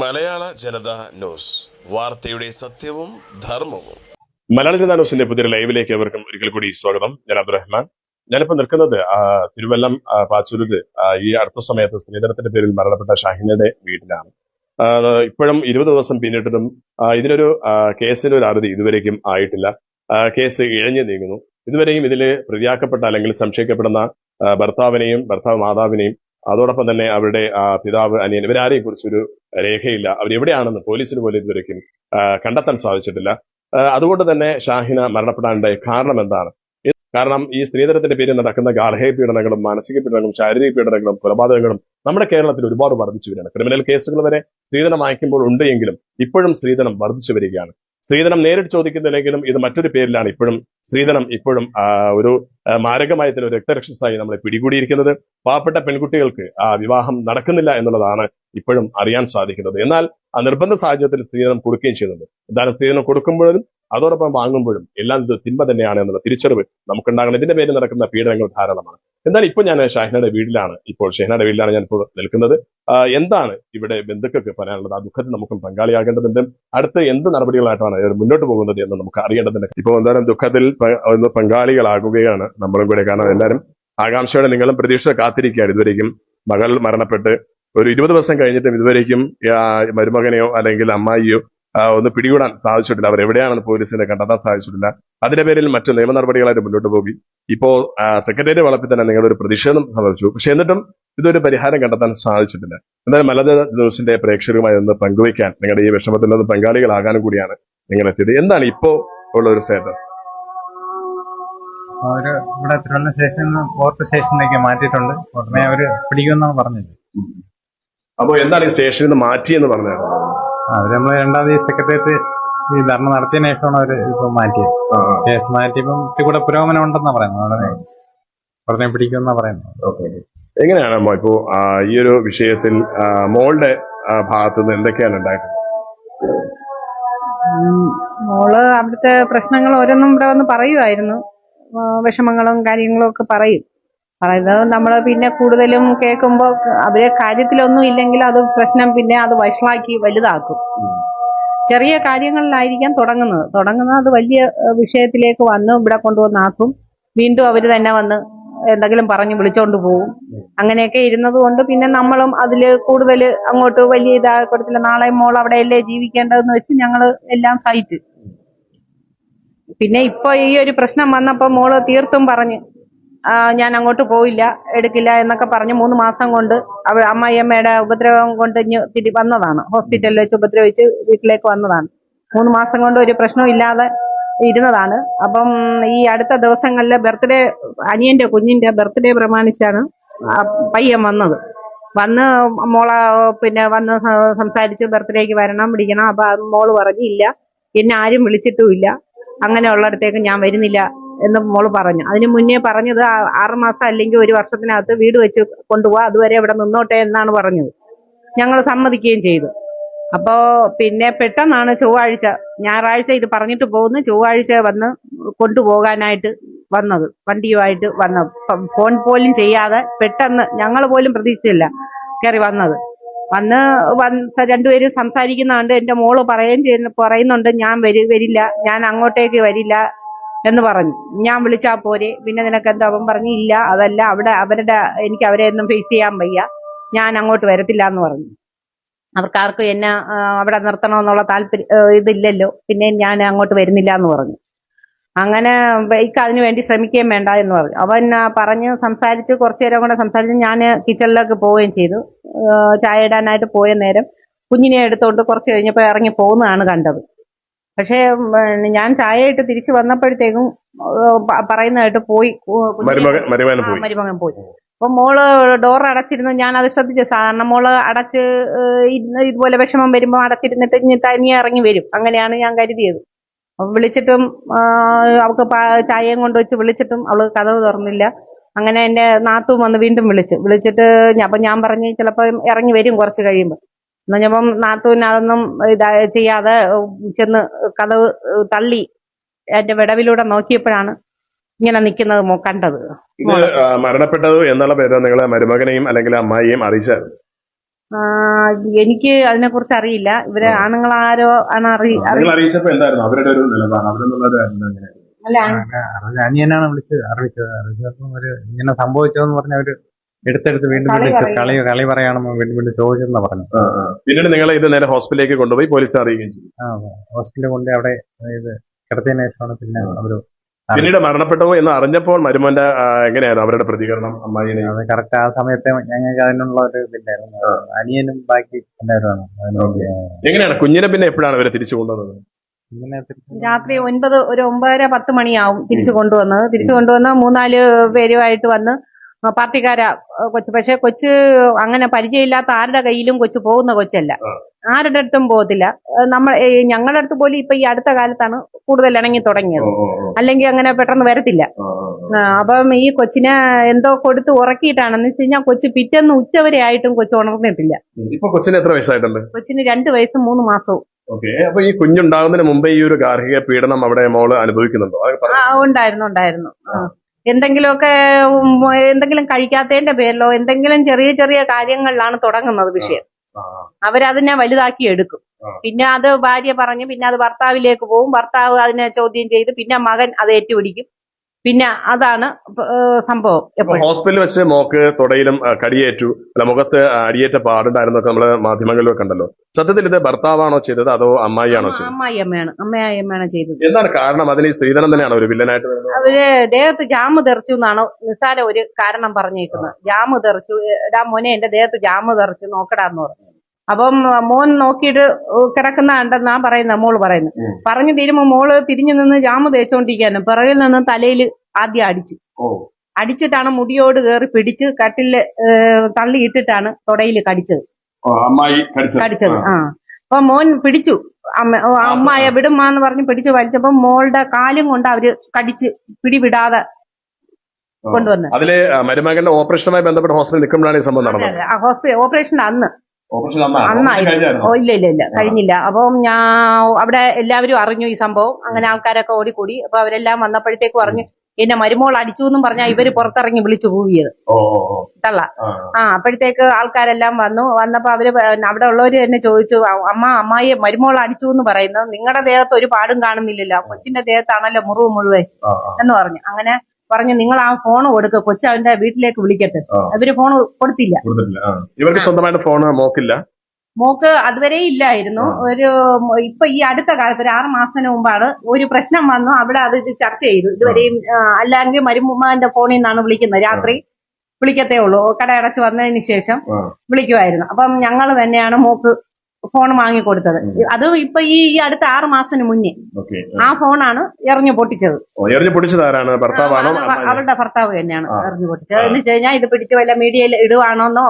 മലയാള ജനത news. വാർത്തയുടെ സത്യവും ധർമ്മവും. മലയാള ജനതാ ന്യൂസിന്റെ പുതിയ ലൈവിലേക്ക് അവർക്കും ഒരിക്കൽ കൂടി സ്വാഗതം. ഞാൻ അബ്ദുറഹ്മാൻ. ഞാനിപ്പോ നിൽക്കുന്നത് തിരുവല്ലം പാച്ചൂരിൽ ഈ അടുത്ത സമയത്ത് സ്ത്രീധനത്തിന്റെ പേരിൽ മരണപ്പെട്ട ഷാഹിനയുടെ വീട്ടിലാണ്. ഇപ്പോഴും ഇരുപത് ദിവസം പിന്നിട്ടിട്ടും ഇതിനൊരു കേസിന്റെ ഒരു അറുതി ഇതുവരേക്കും ആയിട്ടില്ല. കേസ് ഇഴഞ്ഞു നീങ്ങുന്നു. ഇതുവരെയും ഇതിൽ പ്രതിയാക്കപ്പെട്ട അല്ലെങ്കിൽ സംശയിക്കപ്പെടുന്ന ഭർത്താവിനെയും ഭർത്താവ് മാതാവിനെയും അതോടൊപ്പം തന്നെ അവരുടെ പിതാവ് അനിയൻ ഇവരാരെയും കുറിച്ചൊരു രേഖയില്ല. അവരെവിടെയാണെന്ന് പോലീസിന് പോലും ഇതുവരേക്കും കണ്ടെത്താൻ സാധിച്ചിട്ടില്ല. അതുകൊണ്ട് തന്നെ ഷാഹിന മരണപ്പെടാനുണ്ടായ കാരണം എന്താണ്? കാരണം ഈ സ്ത്രീധനത്തിന്റെ പേരിൽ നടക്കുന്ന ഗാർഹിക പീഡനങ്ങളും മാനസിക പീഡനങ്ങളും ശാരീരിക പീഡനങ്ങളും കൊലപാതകങ്ങളും നമ്മുടെ കേരളത്തിൽ ഒരുപാട് വർദ്ധിച്ചു വരികയാണ്. ക്രിമിനൽ കേസുകൾ വരെ സ്ത്രീധനം വായിക്കുമ്പോൾ ഉണ്ട് എങ്കിലും ഇപ്പോഴും സ്ത്രീധനം വർദ്ധിച്ചു വരികയാണ്. സ്ത്രീധനം നേരിട്ട് ചോദിക്കുന്നില്ലെങ്കിലും ഇത് മറ്റൊരു പേരിലാണ് ഇപ്പോഴും സ്ത്രീധനം ഇപ്പോഴും ഒരു മാരകമായ ഒരു രക്തരക്ഷസായി നമ്മളെ പിടികൂടിയിരിക്കുന്നത്. പാവപ്പെട്ട പെൺകുട്ടികൾക്ക് ആ വിവാഹം നടക്കുന്നില്ല എന്നുള്ളതാണ് ഇപ്പോഴും അറിയാൻ സാധിക്കുന്നത്. എന്നാൽ ആ നിർബന്ധ സാഹചര്യത്തിൽ സ്ത്രീധനം കൊടുക്കുകയും ചെയ്യുന്നുണ്ട്. എന്തായാലും സ്ത്രീധനം കൊടുക്കുമ്പോഴും അതോടൊപ്പം വാങ്ങുമ്പോഴും എല്ലാം ഇത് തിന്മ തന്നെയാണ് എന്നുള്ള തിരിച്ചറിവ് നമുക്കുണ്ടാകണം. ഇതിന്റെ പേരിൽ നടക്കുന്ന പീഡനങ്ങൾ ധാരാളമാണ്. എന്നാൽ ഇപ്പോൾ ഞാൻ ഷാഹിനയുടെ വീട്ടിലാണ്. ഇപ്പോൾ ഷഹ്നയുടെ വീട്ടിലാണ് ഞാൻ ഇപ്പോൾ നിൽക്കുന്നത് എന്താണ് ഇവിടെ ബന്ധുക്കൾക്ക് പറയാനുള്ളത്? ആ ദുഃഖത്തിൽ നമുക്കും പങ്കാളിയാകേണ്ടതുണ്ട്. അടുത്ത എന്ത് നടപടികളായിട്ടാണ് മുന്നോട്ട് പോകുന്നത് എന്ന് നമുക്ക് അറിയേണ്ടതുണ്ട്. ഇപ്പോൾ എന്തായാലും ദുഃഖത്തിൽ ഒന്ന് പങ്കാളികളാകുകയാണ് നമ്മളും കൂടെ. കാരണം എല്ലാവരും ആകാംക്ഷയോടെ നിങ്ങളും പ്രതീക്ഷ കാത്തിരിക്കുകയാണ്. ഇതുവരെയും മകൾ മരണപ്പെട്ട് ഒരു ഇരുപത് വർഷം കഴിഞ്ഞിട്ടും ഇതുവരേക്കും മരുമകനെയോ അല്ലെങ്കിൽ അമ്മായിയോ ഒന്ന് പിടികൂടാൻ സാധിച്ചിട്ടില്ല. അവർ എവിടെയാണെന്ന് പോലീസിനെ കണ്ടെത്താൻ സാധിച്ചിട്ടില്ല. അതിന്റെ പേരിൽ മറ്റു നിയമ നടപടികളായിട്ട് മുന്നോട്ട് പോയി ഇപ്പോ സെക്രട്ടേറിയറ്റ് വളപ്പിൽ തന്നെ നിങ്ങളൊരു പ്രതിഷേധം സമർപ്പിച്ചു പക്ഷെ എന്നിട്ടും ഇതൊരു പരിഹാരം കണ്ടെത്താൻ സാധിച്ചിട്ടില്ല. എന്തായാലും മലത ന്യൂസിന്റെ പ്രേക്ഷകരുമായി ഒന്ന് പങ്കുവയ്ക്കാൻ നിങ്ങളുടെ ഈ വിഷമത്തിൽ നിന്ന് പങ്കാളികളാകാനും കൂടിയാണ് നിങ്ങൾ എത്തിയത്. എന്താണ് ഇപ്പോ ഉള്ള ഒരു സ്റ്റാറ്റസ് അവർ ഇവിടെ തിരുവനന്തപുരം സ്റ്റേഷനിൽ നിന്ന് ഫോർത്ത് സ്റ്റേഷനിലേക്ക് മാറ്റിയിട്ടുണ്ട്. ഉടനെ അവർ പിടിക്കുമെന്നാണ് പറഞ്ഞത്. അപ്പോ എന്താണ് ഈ സ്റ്റേഷനിൽ നിന്ന് മാറ്റിയെന്ന് പറഞ്ഞത് അവർ നമ്മൾ രണ്ടാം തീയതി സെക്രട്ടേറിയറ്റ് ഈ ധർണ നടത്തിയതിനു ശേഷമാണ് അവർ ഇപ്പൊ മാറ്റിയത്. കേസ് മാറ്റിയപ്പം കൂടെ പുരോഗമനം ഉണ്ടെന്നാ പറയുന്നത്. ഉടനെ ഉടനെ പിടിക്കുമെന്നാ പറയുന്നത്. എങ്ങനെയാണ് അമ്മ ഇപ്പോ ഈയൊരു ഈ ഒരു വിഷയത്തിൽ മോളുടെ ഭാഗത്ത് നിന്ന് എന്തൊക്കെയാണ് ഉണ്ടായിട്ടുള്ളത് ഉം, മോൾ അവിടുത്തെ പ്രശ്നങ്ങൾ ഓരോന്നും ഇവിടെ വന്ന് പറയുമായിരുന്നു വിഷമങ്ങളും കാര്യങ്ങളും ഒക്കെ പറയും. പറയുന്നത്. നമ്മൾ പിന്നെ കൂടുതലും കേൾക്കുമ്പോൾ അവരെ കാര്യത്തിലൊന്നും ഇല്ലെങ്കിൽ അത് പ്രശ്നം പിന്നെ അത് വഷളാക്കി വലുതാക്കും. ചെറിയ കാര്യങ്ങളിലായിരിക്കാം തുടങ്ങുന്നത്. തുടങ്ങുന്നത് അത് വലിയ വിഷയത്തിലേക്ക് വന്ന് ഇവിടെ കൊണ്ടുവന്നാക്കും വീണ്ടും അവർ തന്നെ വന്ന് എന്തെങ്കിലും പറഞ്ഞ് വിളിച്ചോണ്ട് പോകും അങ്ങനെയൊക്കെ ഇരുന്നത് കൊണ്ട് പിന്നെ നമ്മളും അതിൽ കൂടുതൽ അങ്ങോട്ട് വലിയ ഇതാക്കത്തില്ല. നാളെ മോൾ അവിടെയല്ലേ ജീവിക്കേണ്ടതെന്ന് വെച്ച് ഞങ്ങൾ എല്ലാം സഹിച്ചു. പിന്നെ ഇപ്പൊ ഈ ഒരു പ്രശ്നം വന്നപ്പോ മോൾ തീർത്തും പറഞ്ഞ് ഞാൻ അങ്ങോട്ട് പോയില്ല എടുക്കില്ല എന്നൊക്കെ പറഞ്ഞ് മൂന്ന് മാസം കൊണ്ട് അവ അമ്മായിയമ്മയുടെ ഉപദ്രവം കൊണ്ട് തിരി വന്നതാണ്. ഹോസ്പിറ്റലിൽ വെച്ച് ഉപദ്രവിച്ച് വീട്ടിലേക്ക് വന്നതാണ്. മൂന്ന് മാസം കൊണ്ട് ഒരു പ്രശ്നവും ഇല്ലാതെ ഇരുന്നതാണ്. അപ്പം ഈ അടുത്ത ദിവസങ്ങളിൽ ബർത്ത്ഡേ അനിയന്റെ കുഞ്ഞിന്റെ ബർത്ത്ഡേ പ്രമാണിച്ചാണ് പയ്യൻ വന്നത്. വന്ന് മോളെ പിന്നെ വന്ന് സംസാരിച്ച് ബർത്ത്ഡേക്ക് വരണം പിടിക്കണം. അപ്പൊ മോൾ പറഞ്ഞില്ല. എന്നെ ആരും വിളിച്ചിട്ടുമില്ല അങ്ങനെയുള്ളിടത്തേക്ക് ഞാൻ വരുന്നില്ല. എന്ന് മോൾ പറഞ്ഞു. അതിന് മുന്നേ പറഞ്ഞത് ആറുമാസം ആറ് മാസം അല്ലെങ്കിൽ ഒരു വർഷത്തിനകത്ത് വീട് വെച്ച് കൊണ്ടുപോവാ അതുവരെ ഇവിടെ നിന്നോട്ടെ എന്നാണ് പറഞ്ഞത്. ഞങ്ങൾ സമ്മതിക്കുകയും ചെയ്തു. അപ്പോ പിന്നെ പെട്ടെന്നാണ് ചൊവ്വാഴ്ച ഞായറാഴ്ച ഇത് പറഞ്ഞിട്ട് പോകുന്നു. ചൊവ്വാഴ്ച വന്ന് കൊണ്ടുപോകാനായിട്ട് വന്നത് വണ്ടിയുമായിട്ട് വന്ന ഫോൺ പോലും ചെയ്യാതെ പെട്ടെന്ന് ഞങ്ങൾ പോലും പ്രതീക്ഷിച്ചില്ല കയറി വന്നത്. വന്ന് വന്ന് രണ്ടുപേരും സംസാരിക്കുന്നുണ്ട് എന്റെ മോൾ പറയുകയും ചെയ്യുന്നു പറയുന്നുണ്ട് ഞാൻ വരി വരില്ല ഞാൻ അങ്ങോട്ടേക്ക് വരില്ല എന്ന് പറഞ്ഞു. ഞാൻ വിളിച്ചാ പോരെ. പിന്നെ നിനക്ക് എന്താ അവൻ പറഞ്ഞു ഇല്ല അതല്ല അവിടെ അവരുടെ എനിക്ക് അവരെ ഒന്നും ഫേസ് ചെയ്യാൻ വയ്യ. ഞാൻ അങ്ങോട്ട് വരത്തില്ല എന്ന് പറഞ്ഞു. അവർക്ക് ആർക്കും എന്നെ അവിടെ നിർത്തണമെന്നുള്ള താല്പര്യം ഇതില്ലല്ലോ. പിന്നെ ഞാൻ അങ്ങോട്ട് വരുന്നില്ല എന്ന് പറഞ്ഞു. അങ്ങനെ ബൈക്ക് അതിനു വേണ്ടി ശ്രമിക്കുകയും വേണ്ട എന്ന് പറഞ്ഞു. അവൻ പറഞ്ഞ് സംസാരിച്ച് കുറച്ചു നേരം കൂടെ സംസാരിച്ച് ഞാൻ കിച്ചണിലേക്ക് പോവുകയും ചെയ്തു. ചായ ഇടാനായിട്ട് പോയ നേരം കുഞ്ഞിനെ എടുത്തുകൊണ്ട് കുറച്ച് കഴിഞ്ഞപ്പോൾ ഇറങ്ങി പോകുന്നതാണ് കണ്ടത്. പക്ഷേ ഞാൻ ചായ ഇട്ട് തിരിച്ചു വന്നപ്പോഴത്തേക്കും പറയുന്നതായിട്ട് പോയി. മരുമകൻ പോയി. അപ്പൊ മോൾ ഡോർ അടച്ചിരുന്നു. ഞാൻ അത് ശ്രദ്ധിച്ചു. സാധാരണ മോൾ അടച്ച് ഇതുപോലെ വിഷമം വരുമ്പോൾ അടച്ചിരുന്നിട്ട് ഇനി തനിയെ ഇറങ്ങി വരും. അങ്ങനെയാണ് ഞാൻ കരുതിയത്. അപ്പൊ വിളിച്ചിട്ടും അവൾക്ക് ചായയും കൊണ്ടുവച്ച് വിളിച്ചിട്ടും അവൾ കഥവ് തുറന്നില്ല. അങ്ങനെ എന്റെ നാത്തും വന്ന് വീണ്ടും വിളിച്ചു. വിളിച്ചിട്ട് അപ്പൊ ഞാൻ പറഞ്ഞ് ചിലപ്പോൾ ഇറങ്ങി വരും കുറച്ച് കഴിയുമ്പോൾ എന്ന് പറഞ്ഞപ്പം നാത്തൂന് അതൊന്നും ഇതാ ചെയ്യാതെ ചെന്ന് കഥവ് തള്ളി എന്റെ വിടവിലൂടെ നോക്കിയപ്പോഴാണ് ഇങ്ങനെ നിൽക്കുന്നത് കണ്ടത്. മരണപ്പെട്ടത് എന്നുള്ള പേര് നിങ്ങളെ മരുമകനെയും അല്ലെങ്കിൽ അമ്മായിയും അറിയിച്ചായിരുന്നു. എനിക്ക് അതിനെ കുറിച്ച് അറിയില്ല. ഇവർ ആണുങ്ങളാരോ ആണ് അറിയിച്ചപ്പോ എന്തായിരുന്നു? അവരുടെ ഒരു നിലപാട് അവരെന്നുള്ളത് അനിയനാണ് വിളിച്ച് അറിയിച്ചത്. അറിയിച്ചപ്പോ ഒരു ഇങ്ങനെ സംഭവിച്ചതെന്ന് പറഞ്ഞ അവർ എടുത്തെടുത്ത് വീണ്ടും പറയും. കളി കളി പറയാണെന്ന് വീണ്ടും വീണ്ടും ചോദിച്ചെന്നാ പറഞ്ഞു പിന്നീട് നിങ്ങൾ ഇത് നേരെ ഹോസ്പിറ്റലിലേക്ക് കൊണ്ടുപോയി പോലീസ് അറിയുകയും ചെയ്തു. ആ ഹോസ്പിറ്റലിൽ കൊണ്ട് അവിടെ ഇത് കിടത്തിയതിനു ശേഷമാണ് പിന്നെ അവർ പിന്നീട് മരണപ്പെട്ടു എന്ന് അറിഞ്ഞപ്പോൾ മരുമോന്റെ എങ്ങനെയായിരുന്നു അവരുടെ പ്രതികരണം അമ്മായിനെ? അത് കറക്റ്റ് ആ സമയത്തെ ഞങ്ങൾക്ക് അതിനുള്ള ഒരു ഇതില്ലായിരുന്നു. അനിയനും ബാക്കി എല്ലാവരുമാണ്. എങ്ങനെയാണ്? കുഞ്ഞിനെ പിന്നെ എപ്പോഴാണ് അവരെ തിരിച്ചു കൊണ്ടുവന്നത്? രാത്രി ഒൻപത് ഒരു ഒമ്പതര പത്ത് മണിയാവും തിരിച്ചു കൊണ്ടുവന്നത്. തിരിച്ചു കൊണ്ടുവന്ന മൂന്നാൽ പേരുമായിട്ട് വന്ന് പാർട്ടിക്കാരാ കൊച്ചു. പക്ഷെ കൊച്ച് അങ്ങനെ പരിചയമില്ലാത്ത ആരുടെ കയ്യിലും കൊച്ചു പോകുന്ന കൊച്ചല്ല. ആരുടെ അടുത്തും പോകത്തില്ല. നമ്മൾ ഞങ്ങളുടെ അടുത്ത് പോലും ഇപ്പൊ ഈ അടുത്ത കാലത്താണ് കൂടുതൽ ഇണങ്ങി തുടങ്ങിയത്. അല്ലെങ്കിൽ അങ്ങനെ പെട്ടെന്ന് വരത്തില്ല. അപ്പം ഈ കൊച്ചിനെ എന്തോ കൊടുത്ത് ഉറക്കിയിട്ടാണെന്ന് വെച്ച് കഴിഞ്ഞാൽ കൊച്ചു പിറ്റേന്ന് ഉച്ചവരെ ആയിട്ടും കൊച്ചു ഉണർന്നിട്ടില്ല. ഇപ്പൊ കൊച്ചിന് എത്ര വയസ്സായിട്ടുണ്ട്? കൊച്ചിന് രണ്ട് വയസ്സും മൂന്ന് മാസവും. ഓക്കെ. അപ്പൊ ഈ കുഞ്ഞുണ്ടാകുന്നതിന് മുമ്പേ ഈ ഒരു ഗാർഹിക പീഡനം അവിടെ മോൾ അനുഭവിക്കുന്നുണ്ടോ? ഉണ്ടായിരുന്നു ഉണ്ടായിരുന്നു. എന്തെങ്കിലുമൊക്കെ എന്തെങ്കിലും കഴിക്കാത്തതിന്റെ പേരിലോ എന്തെങ്കിലും ചെറിയ ചെറിയ കാര്യങ്ങളിലാണ് തുടങ്ങുന്നത് വിഷയം. അവരത് അവരതിനെ വലുതാക്കി എടുക്കും. പിന്നെ അത് ഭാര്യ പറഞ്ഞു പിന്നെ അത് ഭർത്താവിലേക്ക് പോകും. ഭർത്താവ് അതിനെ ചോദ്യം ചെയ്ത് പിന്നെ മകൻ അത് ഏറ്റുപിടിക്കും. പിന്നെ അതാണ് സംഭവം ഹോസ്പിറ്റലിൽ വെച്ച് മോക്ക് തുടയിലും കടിയേറ്റു അല്ല മുഖത്ത് അടിയേറ്റ പാടുണ്ടായിരുന്നൊക്കെ നമ്മൾ മാധ്യമങ്ങളിലൊക്കെ കണ്ടല്ലോ. സത്യത്തിൽ ഇത് ഭർത്താവാണോ ചെയ്തത് അതോ അമ്മായിയാണോ ചെയ്തത്? അമ്മായി അമ്മയാണ് അമ്മയായി അമ്മയാണ് ചെയ്തത്. എന്താണ് കാരണം? അതിന് സ്ത്രീധനം തന്നെയാണ് ഒരു വില്ലനായിട്ട്? അവർ ദേഹത്ത് ജാമ് തെറിച്ചു എന്നാണ് നിസ്സാര ഒരു കാരണം പറഞ്ഞേക്കുന്നത്. ജാമ് തെറിച്ചു എടാ മോനെ എന്റെ ദേഹത്ത് ജാമ് തെറിച്ചു നോക്കടാന്ന് പറഞ്ഞു. അപ്പം മോൻ നോക്കിയിട്ട് കിടക്കുന്ന ഉണ്ടെന്നാ പറയുന്ന മോൾ പറയുന്നത്. പറഞ്ഞു തീരുമ്പോ മോൾ തിരിഞ്ഞു നിന്ന് ജാമു തേച്ചോണ്ടിരിക്കാണ്. പിറകിൽ നിന്ന് തലയിൽ ആദ്യം അടിച്ചു. അടിച്ചിട്ടാണ് മുടിയോട് കയറി പിടിച്ച് കട്ടിൽ തള്ളിയിട്ടിട്ടാണ് തൊടയിൽ കടിച്ചത്. കടിച്ചത്. ആ. അപ്പൊ മോൻ പിടിച്ചു. അമ്മ അമ്മായ വിടുമാന്ന് പറഞ്ഞ് പിടിച്ചു വലിച്ചപ്പോ മോളുടെ കാലും കൊണ്ട് അവർ കടിച്ച് പിടിവിടാതെ കൊണ്ടുവന്നത് അതിൽ മരുമകന്റെ ഓപ്പറേഷനുമായി ബന്ധപ്പെട്ട് ഹോസ്പിറ്റലിൽ നിൽക്കുമ്പോഴാണ് ഈ സംഭവം നടന്നത്? ഹോസ്പിറ്റൽ ഓപ്പറേഷൻ അന്ന്. അന്നായിരുന്നു. ഓ ഇല്ല ഇല്ല ഇല്ല. കഴിഞ്ഞില്ല. അപ്പം ഞാൻ അവിടെ എല്ലാവരും അറിഞ്ഞു ഈ സംഭവം. അങ്ങനെ ആൾക്കാരൊക്കെ ഓടിക്കൂടി. അപ്പൊ അവരെല്ലാം വന്നപ്പോഴത്തേക്ക് പറഞ്ഞു എന്നെ മരുമോൾ അടിച്ചു എന്നും പറഞ്ഞാൽ ഇവർ പുറത്തിറങ്ങി വിളിച്ചു കൂവിയത്. തള്ള. ആ. അപ്പോഴത്തേക്ക് ആൾക്കാരെല്ലാം വന്നു. വന്നപ്പോ അവർ അവിടെ ഉള്ളവര് തന്നെ ചോദിച്ചു അമ്മ അമ്മായി മരുമോൾ അടിച്ചു എന്ന് പറയുന്നത് നിങ്ങളുടെ ദേഹത്ത് ഒരു പാടും കാണുന്നില്ലല്ലോ. കൊച്ചിന്റെ ദേഹത്താണല്ലോ മുറിവ് മുഴുവൻ. എന്ന് പറഞ്ഞു. അങ്ങനെ പറഞ്ഞു നിങ്ങൾ ആ ഫോൺ കൊടുക്കുക കൊച്ചു അവന്റെ വീട്ടിലേക്ക് വിളിക്കട്ടെ. അവർ ഫോൺ കൊടുത്തില്ല. ഇവർക്ക് സ്വന്തമായിട്ട് ഫോൺ നോക്കില്ല മോക്ക് അതുവരെ ഇല്ലായിരുന്നു. ഒരു ഇപ്പൊ ഈ അടുത്ത കാലത്ത് ഒരു ആറ് മാസത്തിന് മുമ്പാണ് ഒരു പ്രശ്നം വന്നു. അവിടെ അത് ചർച്ച ചെയ്തു. ഇതുവരെയും അല്ലെങ്കിൽ മരുമുമ്മാന്റെ ഫോണിൽ നിന്നാണ് വിളിക്കുന്നത്. രാത്രി വിളിക്കത്തേ ഉള്ളൂ. കട അടച്ചു വന്നതിന് ശേഷം. വിളിക്കുമായിരുന്നു. അപ്പം ഞങ്ങൾ തന്നെയാണ് മോക്ക് ഫോൺ വാങ്ങിക്കൊടുത്തത്. അത് അതും ഇപ്പൊ ഈ ഈ അടുത്ത ആറ് മാസത്തിന് മുന്നേ. ആ ഫോണാണ് എറിഞ്ഞു പൊട്ടിച്ചത്. എറിഞ്ഞു പൊട്ടിച്ചത് ആരാണ്? ഭർത്താവാണോ? അവളുടെ ഭർത്താവ് തന്നെയാണ്. എറിഞ്ഞു പൊട്ടിച്ചത്. എന്ന് വെച്ച് കഴിഞ്ഞാൽ ഇത് പിടിച്ച് വല്ല മീഡിയയിൽ ഇടുവാണോന്നോ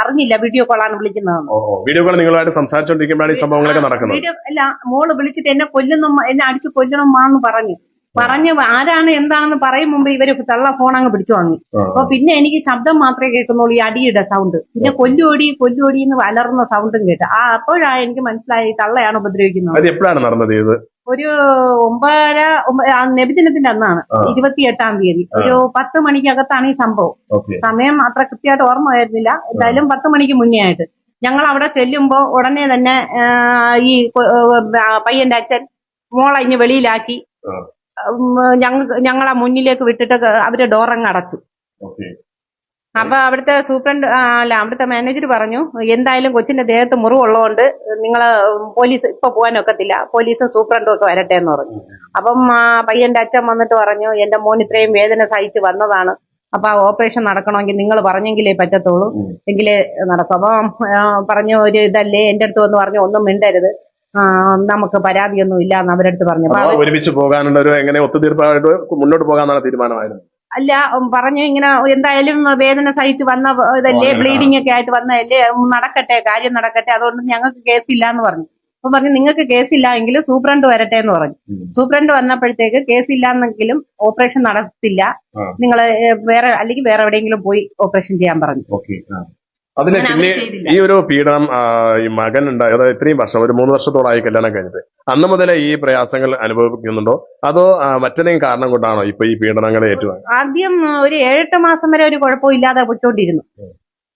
അറിഞ്ഞില്ല വീഡിയോ കോളാണ് വിളിക്കുന്നതെന്നോ. വീഡിയോ കോൾ നിങ്ങളുമായിട്ട് സംസാരിച്ചോണ്ടിരിക്കുമ്പോഴാണ് ഈ സംഭവങ്ങളൊക്കെ നടക്കുന്നത്. വീഡിയോ അല്ല മോൾ വിളിച്ചിട്ട് എന്നെ കൊല്ലുന്നു എന്നെ അടിച്ചു കൊല്ലണമാന്ന് പറഞ്ഞു. പറഞ്ഞു ആരാണ് എന്താണെന്ന് പറയും മുമ്പ് ഇവർ തള്ള ഫോൺ അങ്ങ് പിടിച്ചു വാങ്ങി. അപ്പൊ പിന്നെ എനിക്ക് ശബ്ദം മാത്രമേ കേൾക്കുന്നുള്ളൂ ഈ അടിയുടെ സൗണ്ട് പിന്നെ കൊല്ലുപൊടി കൊല്ലുപൊടി എന്ന് വലർന്ന സൗണ്ടും കേട്ട്. ആ അപ്പോഴാണ് എനിക്ക് മനസ്സിലായി തള്ളയാണ് ഉപദ്രവിക്കുന്നത്. അത് എപ്പോഴാണ് നടന്നത് ഇത്? ഒരു ഒമ്പതര ഒമ്പ- ആ നബിദിനത്തിന്റെ അന്നാണ്. ഇരുപത്തി ഇരുപത്തിയെട്ടാം തീയതി. ഒരു പത്ത് മണിക്കകത്താണ് ഈ സംഭവം. സമയം അത്ര കൃത്യമായിട്ട് ഓർമ്മ വരുന്നില്ല എന്തായാലും പത്ത് മണിക്ക് മുന്നേ ആയിട്ട് ഞങ്ങൾ അവിടെ ചെല്ലുമ്പോ ഉടനെ തന്നെ ഈ പയ്യന്റെ അച്ഛൻ മോളെ ഇനി വെളിയിലാക്കി. ഞങ്ങൾ ഞങ്ങളെ മുന്നിലേക്ക് വിട്ടിട്ട് അവർ ഡോറങ്ങ് അടച്ചു. അപ്പൊ അവിടുത്തെ സൂപ്രണ്ട് അല്ല അവിടുത്തെ മാനേജർ പറഞ്ഞു എന്തായാലും കൊച്ചിന്റെ ദേഹത്ത് മുറിവുള്ളതുകൊണ്ട് നിങ്ങൾ പോലീസ് ഇപ്പൊ പോകാനൊക്കത്തില്ല പോലീസും സൂപ്രണ്ടും ഒക്കെ വരട്ടെ എന്ന് പറഞ്ഞു. അപ്പം ആ പയ്യന്റെ അച്ഛൻ വന്നിട്ട് പറഞ്ഞു എന്റെ മോൻ ഇത്രയും വേദന സഹിച്ച് വന്നതാണ്. അപ്പൊ ആ ഓപ്പറേഷൻ നടക്കണമെങ്കിൽ നിങ്ങൾ പറഞ്ഞെങ്കിലേ പറ്റത്തുള്ളൂ. എങ്കിലേ നടക്കും. അപ്പം പറഞ്ഞു ഒരു ഇതല്ലേ എന്റെ അടുത്ത് വന്ന് പറഞ്ഞു ഒന്നും മിണ്ടരുത്. നമുക്ക് പരാതിയൊന്നും ഇല്ല എന്ന് അവരടുത്ത് പറഞ്ഞു. ഒരുമിച്ച് പോകാനുള്ള ഒരു എങ്ങനെ ഒത്തുതീർപ്പായിട്ട് മുന്നോട്ട് പോകാന്നാണ് തീരുമാനമായിരുന്നു? അല്ല പറഞ്ഞു ഇങ്ങനെ എന്തായാലും വേദന സഹിച്ച് വന്ന ഇതല്ലേ ബ്ലീഡിംഗ് ഒക്കെ ആയിട്ട് വന്നതല്ലേ നടക്കട്ടെ കാര്യം നടക്കട്ടെ അതുകൊണ്ട് ഞങ്ങൾക്ക് കേസില്ല എന്ന് പറഞ്ഞു. അപ്പൊ പറഞ്ഞു നിങ്ങൾക്ക് കേസില്ല എങ്കിലും സൂപ്രണ്ട് വരട്ടെ എന്ന് പറഞ്ഞു. സൂപ്രണ്ട് വന്നപ്പോഴത്തേക്ക് കേസില്ല എന്നെങ്കിലും ഓപ്പറേഷൻ നടത്തില്ല. നിങ്ങൾ വേറെ അല്ലെങ്കിൽ വേറെ എവിടെയെങ്കിലും പോയി ഓപ്പറേഷൻ ചെയ്യാൻ പറഞ്ഞു. അതിന് പിന്നെ ഈ ഒരു പീഡനം ഈ മകൻ ഉണ്ടായി. അതായത് ഇത്രയും വർഷം ഒരു മൂന്ന് വർഷത്തോളമായി കല്യാണം കഴിഞ്ഞിട്ട്. അന്ന് മുതലേ ഈ പ്രയാസങ്ങൾ അനുഭവിക്കുന്നുണ്ടോ? അതോ മറ്റെന്തെങ്കിലും കാരണം കൊണ്ടാണോ ഇപ്പൊ ഈ പീഡനങ്ങൾ ഏറ്റവും ആദ്യം ഒരു ഏഴെട്ട് മാസം വരെ ഒരു കുഴപ്പവും ഇല്ലാതെ പോയിക്കൊണ്ടിരുന്നു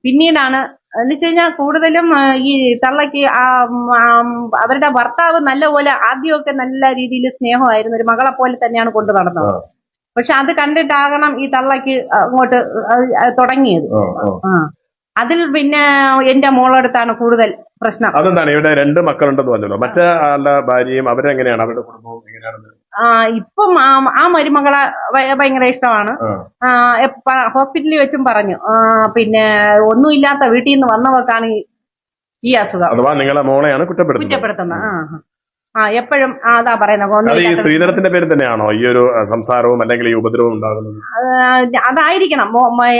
പിന്നീടാണ് എന്ന് വെച്ച് കഴിഞ്ഞാൽ കൂടുതലും ഈ തള്ളക്ക് അവരുടെ ഭർത്താവ് നല്ലപോലെ ആദ്യമൊക്കെ നല്ല രീതിയിൽ സ്നേഹമായിരുന്നു. ഒരു മകളെ പോലെ തന്നെയാണ് കൊണ്ടു നടന്നത്. പക്ഷെ അത് കണ്ടിട്ടാകണം ഈ തള്ളക്ക് അങ്ങോട്ട് തുടങ്ങിയത്. ആ. അതിൽ പിന്നെ എന്റെ മോളടുത്താണ് കൂടുതൽ പ്രശ്നം. അതെന്താണ്? ഇവിടെ രണ്ട് മക്കളുണ്ടെന്ന് പറഞ്ഞല്ലോ. മറ്റേ ആളുടെ ഭാര്യയും അവരെങ്ങനെയാണ്? അവരുടെ കുടുംബവും എങ്ങനെയാണെന്ന്? ആ, ഇപ്പം ആ- ആ മരുമകളെ ഭയ- ഭയങ്കര ഇഷ്ടമാണ്. ആ. ആ, എപ്പ- ഹോസ്പിറ്റലിൽ വെച്ചും പറഞ്ഞു. ആ, പിന്നെ ഒന്നുമില്ലാത്ത വീട്ടിൽ നിന്ന് വന്നവർക്കാണ് ഈ- ഈ അസുഖം. അഥവാ നിങ്ങളെ മോളെയാണ് കുറ്റപ്പെടുത്തുന്നത്. കുറ്റപ്പെടുത്തുന്നത്. ആ ആ. ആ എപ്പോഴും അതാ പറയുന്നത് സ്ത്രീധനത്തിന്റെ ഈ പേരിൽ തന്നെയാണോ? ഈ ഒരു സംസാരവും അല്ലെങ്കിൽ ഈ ഉപദ്രവവും ഉണ്ടാകുന്നത്? അതായിരിക്കണം.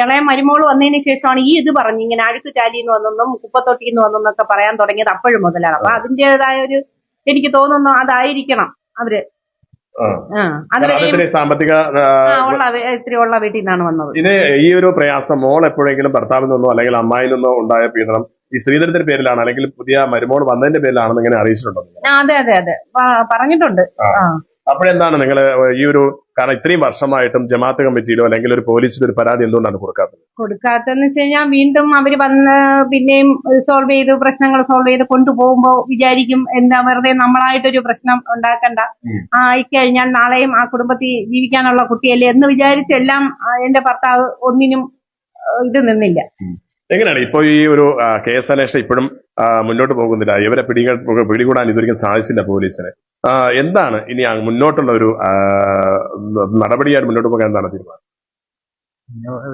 ഇളയ മരുമോൾ വന്നതിന് ശേഷമാണ് ഈ ഇത് പറഞ്ഞു ഇങ്ങനെ അഴുക്ക് ചാലിന്ന് വന്നെന്നും കുപ്പത്തൊട്ടിന്ന് വന്നെന്നൊക്കെ പറയാൻ തുടങ്ങിയത് അപ്പോഴും മുതലാണ്. അപ്പൊ അതിന്റേതായ ഒരു എനിക്ക് തോന്നുന്നു അതായിരിക്കണം അവർ. സാമ്പത്തിക ഇത്തിരി ഉള്ള വീട്ടിൽ നിന്നാണ് വന്നത്. ഇത് ഈ ഒരു പ്രയാസം മോൾ എപ്പോഴെങ്കിലും ഭർത്താവിൽ നിന്നോ അല്ലെങ്കിൽ അമ്മായിൽ നിന്നോ ഉണ്ടായ പീഡനം ഈ സ്ത്രീധനത്തിന്റെ പേരിലാണ് അല്ലെങ്കിൽ പുതിയ മരുമോൾ വന്നതിന്റെ പേരിലാണെന്ന് ഇങ്ങനെ അറിയിച്ചിട്ടുണ്ടോ? ആ, അതെ അതെ അതെ. പ- പറഞ്ഞിട്ടുണ്ട്. ആ. ആ. അപ്പോഴെന്താണ് നിങ്ങൾ ഈ ഒരു കാരണം ഇത്രയും വർഷമായിട്ടും ജമാഅത്ത് കമ്മിറ്റിയിലോ അല്ലെങ്കിൽ ഒരു പോലീസിലോ ഒരു പരാതി എന്തുകൊണ്ടാണ് കൊടുക്കാത്തത്? കൊടുക്കാത്തെന്ന് വെച്ച് കഴിഞ്ഞാൽ വീണ്ടും അവർ വന്ന് പിന്നെയും സോൾവ് ചെയ്ത് പ്രശ്നങ്ങൾ സോൾവ് ചെയ്ത് കൊണ്ടുപോകുമ്പോൾ വിചാരിക്കും എന്താ വെറുതെ നമ്മളായിട്ടൊരു പ്രശ്നം ഉണ്ടാക്കണ്ട. ഉം. ആയിക്കഴിഞ്ഞാൽ നാളെയും ആ കുടുംബത്തിൽ ജീവിക്കാനുള്ള കുട്ടിയല്ലേ എന്ന് വിചാരിച്ചെല്ലാം ആ, എന്റെ ഭർത്താവ് ഒന്നിനും ആ, ഇത് നിന്നില്ല. എങ്ങനെയാണ്? ഇപ്പൊ ഈ ഒരു കേസ് അന്വേഷണം ഇപ്പോഴും മുന്നോട്ട് പോകുന്നില്ല. ഇവരെ പിടികൾ പിടികൂടാൻ ഇതുവരെയും സാധിച്ചില്ല പോലീസിന്. എന്താണ് ഇനി മുന്നോട്ടുള്ള ഒരു നടപടിയായിട്ട് മുന്നോട്ട് പോകാൻ എന്താണ് തീരുമാനം?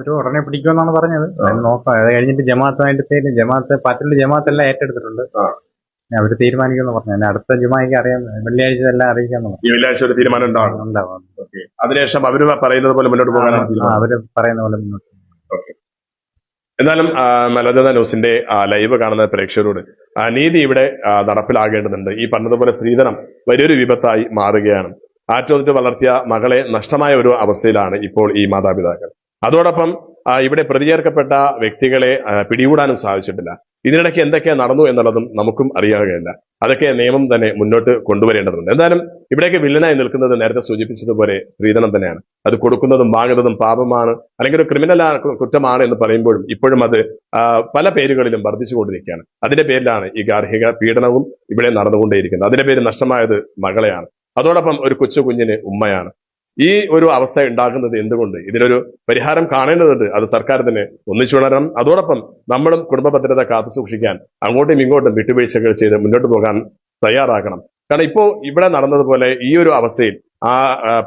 ഒരു ഉടനെ പിടിക്കുമെന്നാണ് പറഞ്ഞത്. നോക്കാം. അത് കഴിഞ്ഞിട്ട് ജമാഅത്ത് പേര് ജമാഅത്ത് പാറ്റിലെ ജമാഅത്ത് എല്ലാം ഏറ്റെടുത്തിട്ടുണ്ട് അവർ തീരുമാനിക്കുമെന്ന് പറഞ്ഞു. അടുത്ത ജുമായിക്ക് അറിയാം വെള്ളിയാഴ്ച എല്ലാം അറിയിക്കാന്ന് പറഞ്ഞു. വെള്ളിയാഴ്ച ഒരു തീരുമാനം ഉണ്ടാവണം. ഉണ്ടാവും അതിനുശേഷം അവർ പറയുന്നത് പോലെ മുന്നോട്ട് പോകാനാണ് അവർ പറയുന്ന പോലെ മുന്നോട്ട് എന്നാലും മലജന ന്യൂസിന്റെ ലൈവ് കാണുന്ന പ്രേക്ഷകരോട് നീതി ഇവിടെ നടപ്പിലാകേണ്ടതുണ്ട്. ഈ പറഞ്ഞതുപോലെ സ്ത്രീധനം വലിയൊരു വിപത്തായി മാറുകയാണ്. ആറ്റോതിട്ട് വളർത്തിയ മകളെ നഷ്ടമായ ഒരു അവസ്ഥയിലാണ് ഇപ്പോൾ ഈ മാതാപിതാക്കൾ. അതോടൊപ്പം ഇവിടെ പ്രതിചേർക്കപ്പെട്ട വ്യക്തികളെ പിടികൂടാനും സാധിച്ചിട്ടില്ല. ഇതിനിടയ്ക്ക് എന്തൊക്കെ നടന്നു എന്നുള്ളതും നമുക്കും അറിയാവുകയില്ല. അതൊക്കെ നിയമം തന്നെ മുന്നോട്ട് കൊണ്ടുവരേണ്ടതുണ്ട്. എന്തായാലും ഇവിടേക്ക് വില്ലനായി നിൽക്കുന്നത് നേരത്തെ സൂചിപ്പിച്ചതുപോലെ സ്ത്രീധനം തന്നെയാണ്. അത് കൊടുക്കുന്നതും വാങ്ങുന്നതും പാപമാണ് അല്ലെങ്കിൽ ഒരു ക്രിമിനൽ കുറ്റമാണ് എന്ന് പറയുമ്പോഴും ഇപ്പോഴും അത് പല പേരുകളിലും വർദ്ധിച്ചുകൊണ്ടിരിക്കുകയാണ് അതിന്റെ പേരിലാണ് ഈ ഗാർഹിക പീഡനവും ഇവിടെ നടന്നുകൊണ്ടേയിരിക്കുന്നത്. അതിന്റെ പേര് നഷ്ടമായത് മകളെയാണ്. അതോടൊപ്പം ഒരു കൊച്ചു കുഞ്ഞിന് ഉമ്മയാണ്. ഈ ഒരു അവസ്ഥ ഉണ്ടാകുന്നത് എന്തുകൊണ്ട്? ഇതിനൊരു പരിഹാരം കാണേണ്ടതുണ്ട്. അത് സർക്കാർ തന്നെ ഒന്നിച്ചുണരണം അതോടൊപ്പം നമ്മളും കുടുംബ ഭദ്രത കാത്തു സൂക്ഷിക്കാൻ അങ്ങോട്ടും ഇങ്ങോട്ടും വിട്ടുവീഴ്ചകൾ ചെയ്ത് മുന്നോട്ട് പോകാൻ തയ്യാറാക്കണം കാരണം ഇപ്പോൾ ഇവിടെ നടന്നതുപോലെ ഈ ഒരു അവസ്ഥയിൽ ആ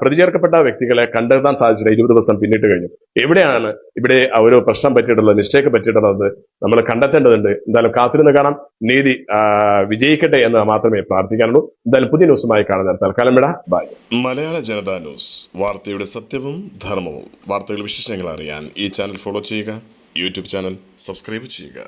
പ്രതിചേർക്കപ്പെട്ട വ്യക്തികളെ കണ്ടെത്താൻ സാധിച്ചില്ല. ഇരുപത് ദിവസം പിന്നിട്ട് കഴിഞ്ഞു. എവിടെയാണ് ഇവിടെ ഒരു പ്രശ്നം പറ്റിയിട്ടുള്ളത് മിസ്റ്റേക്ക് പറ്റിയിട്ടുള്ളത് നമ്മൾ കണ്ടെത്തേണ്ടതുണ്ട്? എന്തായാലും കാത്തിരുന്ന് കാണാം. നീതി വിജയിക്കട്ടെ എന്ന് മാത്രമേ പ്രാർത്ഥിക്കാനുള്ളൂ. എന്തായാലും പുതിയ ന്യൂസുമായി കാണുന്ന തൽക്കാലം വിട. ബൈ മലയാള ജനതാ ന്യൂസ് വാർത്തയുടെ സത്യവും ധർമ്മവും. വാർത്തകൾ വിശേഷങ്ങൾ അറിയാൻ ഈ ചാനൽ ഫോളോ ചെയ്യുക യൂട്യൂബ് ചാനൽ സബ്സ്ക്രൈബ് ചെയ്യുക.